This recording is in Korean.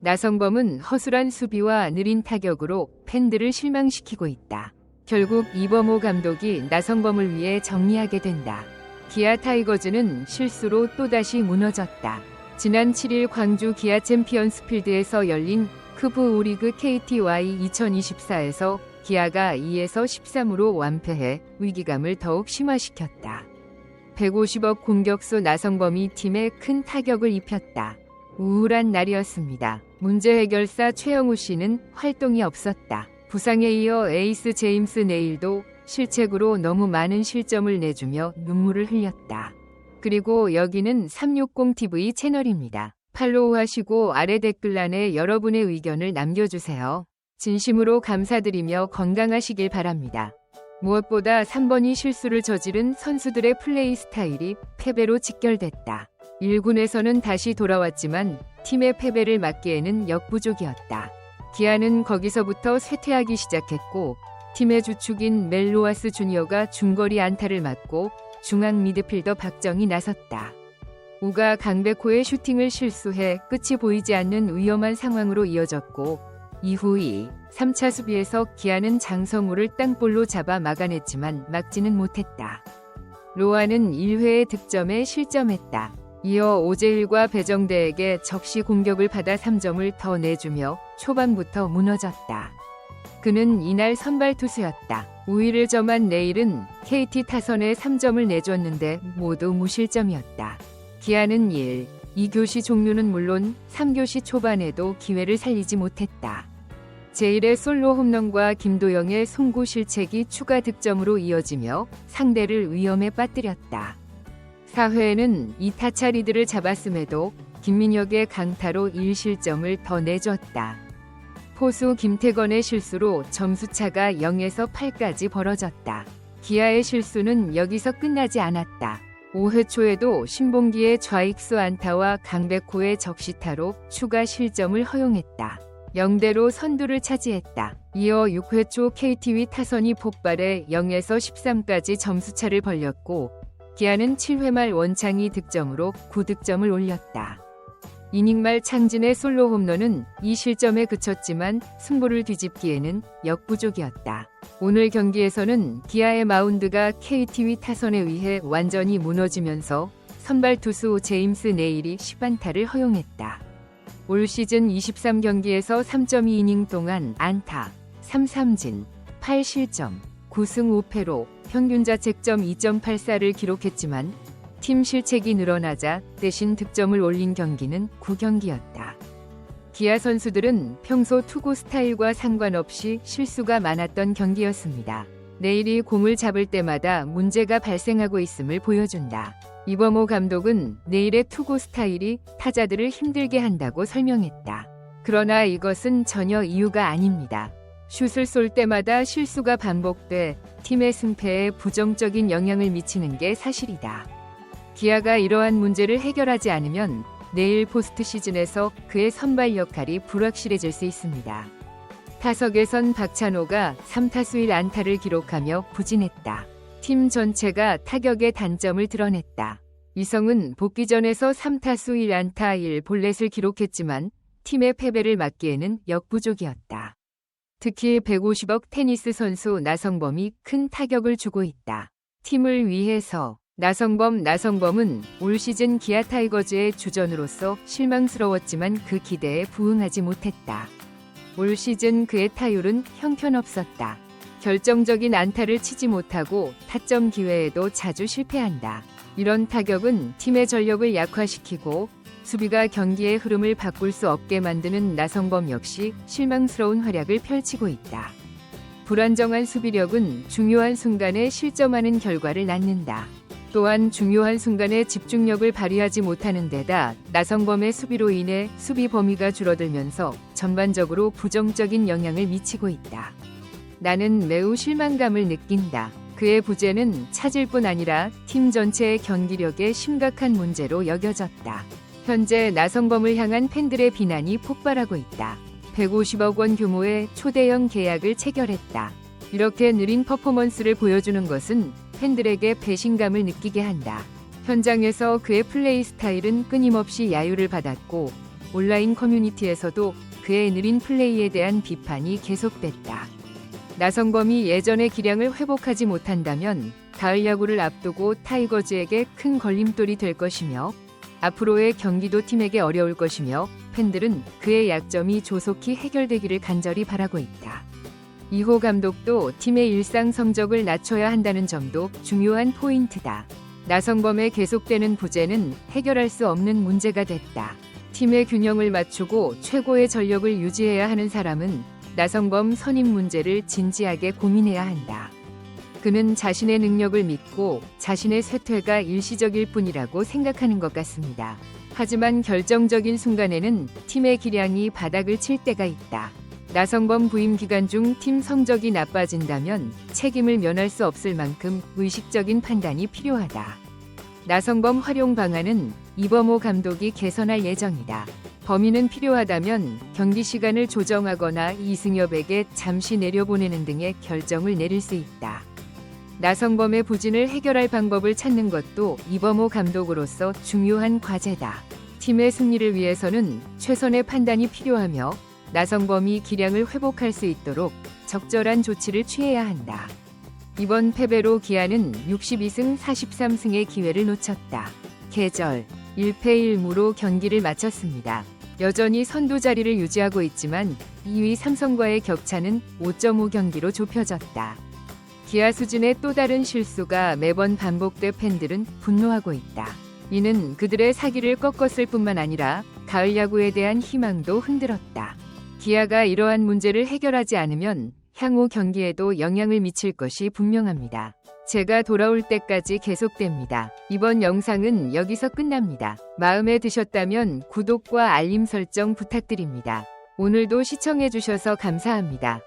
나성범은 허술한 수비와 느린 타격으로 팬들을 실망시키고 있다. 결국 이범호 감독이 나성범을 위해 정리하게 된다. 기아 타이거즈는 실수로 또다시 무너졌다. 지난 7일 광주 기아 챔피언스 필드에서 열린 크브 우리그 KTY 2024에서 기아가 2에서 13으로 완패해 위기감을 더욱 심화시켰다. 150억 공격수 나성범이 팀에 큰 타격을 입혔다. 우울한 날이었습니다. 문제 해결사 최영우 씨는 활동이 없었다. 부상에 이어 에이스 제임스 네일도 실책으로 너무 많은 실점을 내주며 눈물을 흘렸다. 그리고 여기는 360TV 채널입니다. 팔로우하시고 아래 댓글란에 여러분의 의견을 남겨주세요. 진심으로 감사드리며 건강하시길 바랍니다. 무엇보다 3번이 실수를 저지른 선수들의 플레이 스타일이 패배로 직결됐다. 1군에서는 다시 돌아왔지만 팀의 패배를 막기에는 역부족이었다. 기아는 거기서부터 쇠퇴하기 시작했고 팀의 주축인 멜로아스 주니어가 중거리 안타를 맞고 중앙 미드필더 박정이 나섰다. 우가 강백호의 슈팅을 실수해 끝이 보이지 않는 위험한 상황으로 이어졌고 이후 이 3차 수비에서 기아는 장성우를 땅볼로 잡아 막아냈지만 막지는 못했다. 로아는 1회의 득점에 실점했다. 이어 오재일과 배정대에게 적시 공격을 받아 3점을 더 내주며 초반부터 무너졌다. 그는 이날 선발 투수였다. 우위를 점한 내일은 KT 타선에 3점을 내줬는데 모두 무실점이었다. 기아는 1, 2교시 종류는 물론 3교시 초반에도 기회를 살리지 못했다. 제일의 솔로 홈런과 김도영의 송구 실책이 추가 득점으로 이어지며 상대를 위험에 빠뜨렸다. 4회에는 2타차 리드를 잡았음에도 김민혁의 강타로 1실점을 더 내줬다. 포수 김태건의 실수로 점수차가 0에서 8까지 벌어졌다. 기아의 실수는 여기서 끝나지 않았다. 5회 초에도 신봉기의 좌익수 안타와 강백호의 적시타로 추가 실점을 허용했다. 0대로 선두를 차지했다. 이어 6회 초 KT위 타선이 폭발해 0에서 13까지 점수차를 벌렸고 기아는 7회 말 원창이 득점으로 9득점을 올렸다. 이닝 말 창진의 솔로 홈런은 이 실점에 그쳤지만 승부를 뒤집기에는 역부족이었다. 오늘 경기에서는 기아의 마운드가 KT위 타선에 의해 완전히 무너지면서 선발 투수 제임스 네일이 10안타를 허용했다. 올 시즌 23경기에서 3.2이닝 동안 안타, 3삼진, 8실점, 9승 5패로 평균 자책점 2.84를 기록했지만 팀 실책이 늘어나자 대신 득점을 올린 경기는 9경기였다. 기아 선수들은 평소 투구 스타일과 상관없이 실수가 많았던 경기였습니다. 내일이 공을 잡을 때마다 문제가 발생하고 있음을 보여준다. 이범호 감독은 내일의 투구 스타일이 타자들을 힘들게 한다고 설명했다. 그러나 이것은 전혀 이유가 아닙니다. 슛을 쏠 때마다 실수가 반복돼 팀의 승패에 부정적인 영향을 미치는 게 사실이다. 기아가 이러한 문제를 해결하지 않으면 내일 포스트 시즌에서 그의 선발 역할이 불확실해질 수 있습니다. 타석에선 박찬호가 3타수 1안타를 기록하며 부진했다. 팀 전체가 타격의 단점을 드러냈다. 이성은 복귀전에서 3타수 1안타 1볼넷을 기록했지만 팀의 패배를 막기에는 역부족이었다. 특히 150억 테니스 선수 나성범이 큰 타격을 주고 있다. 팀을 위해서 나성범 나성범은 올 시즌 기아 타이거즈의 주전으로서 실망스러웠지만 그 기대에 부응하지 못했다. 올 시즌 그의 타율은 형편없었다. 결정적인 안타를 치지 못하고 타점 기회에도 자주 실패한다. 이런 타격은 팀의 전력을 약화시키고 수비가 경기의 흐름을 바꿀 수 없게 만드는 나성범 역시 실망스러운 활약을 펼치고 있다. 불안정한 수비력은 중요한 순간에 실점하는 결과를 낳는다. 또한 중요한 순간에 집중력을 발휘하지 못하는 데다 나성범의 수비로 인해 수비 범위가 줄어들면서 전반적으로 부정적인 영향을 미치고 있다. 나는 매우 실망감을 느낀다. 그의 부재는 차질 뿐 아니라 팀 전체의 경기력에 심각한 문제로 여겨졌다. 현재 나성범을 향한 팬들의 비난이 폭발하고 있다. 150억 원 규모의 초대형 계약을 체결했다. 이렇게 느린 퍼포먼스를 보여주는 것은 팬들에게 배신감을 느끼게 한다. 현장에서 그의 플레이 스타일은 끊임없이 야유를 받았고 온라인 커뮤니티에서도 그의 느린 플레이에 대한 비판이 계속됐다. 나성범이 예전의 기량을 회복하지 못한다면 가을 야구를 앞두고 타이거즈에게 큰 걸림돌이 될 것이며 앞으로의 경기도 팀에게 어려울 것이며 팬들은 그의 약점이 조속히 해결되기를 간절히 바라고 있다. 이호 감독도 팀의 일상 성적을 낮춰야 한다는 점도 중요한 포인트다. 나성범의 계속되는 부재는 해결할 수 없는 문제가 됐다. 팀의 균형을 맞추고 최고의 전력을 유지해야 하는 사람은 나성범 선임 문제를 진지하게 고민해야 한다. 그는 자신의 능력을 믿고 자신의 쇠퇴가 일시적일 뿐이라고 생각하는 것 같습니다. 하지만 결정적인 순간에는 팀의 기량이 바닥을 칠 때가 있다. 나성범 부임 기간 중 팀 성적이 나빠진다면 책임을 면할 수 없을 만큼 의식적인 판단이 필요하다. 나성범 활용 방안은 이범호 감독이 개선할 예정이다. 범인은 필요하다면 경기 시간을 조정하거나 이승엽에게 잠시 내려보내는 등의 결정을 내릴 수 있다. 나성범의 부진을 해결할 방법을 찾는 것도 이범호 감독으로서 중요한 과제다. 팀의 승리를 위해서는 최선의 판단이 필요하며 나성범이 기량을 회복할 수 있도록 적절한 조치를 취해야 한다. 이번 패배로 기아는 62승 43승의 기회를 놓쳤다. 계절 1패 1무로 경기를 마쳤습니다. 여전히 선두 자리를 유지하고 있지만 2위 삼성과의 격차는 5.5 경기로 좁혀졌다. 기아 수진의 또 다른 실수가 매번 반복돼 팬들은 분노하고 있다. 이는 그들의 사기를 꺾었을 뿐만 아니라 가을 야구에 대한 희망도 흔들었다. 기아가 이러한 문제를 해결하지 않으면 향후 경기에도 영향을 미칠 것이 분명합니다. 제가 돌아올 때까지 계속됩니다. 이번 영상은 여기서 끝납니다. 마음에 드셨다면 구독과 알림 설정 부탁드립니다. 오늘도 시청해주셔서 감사합니다.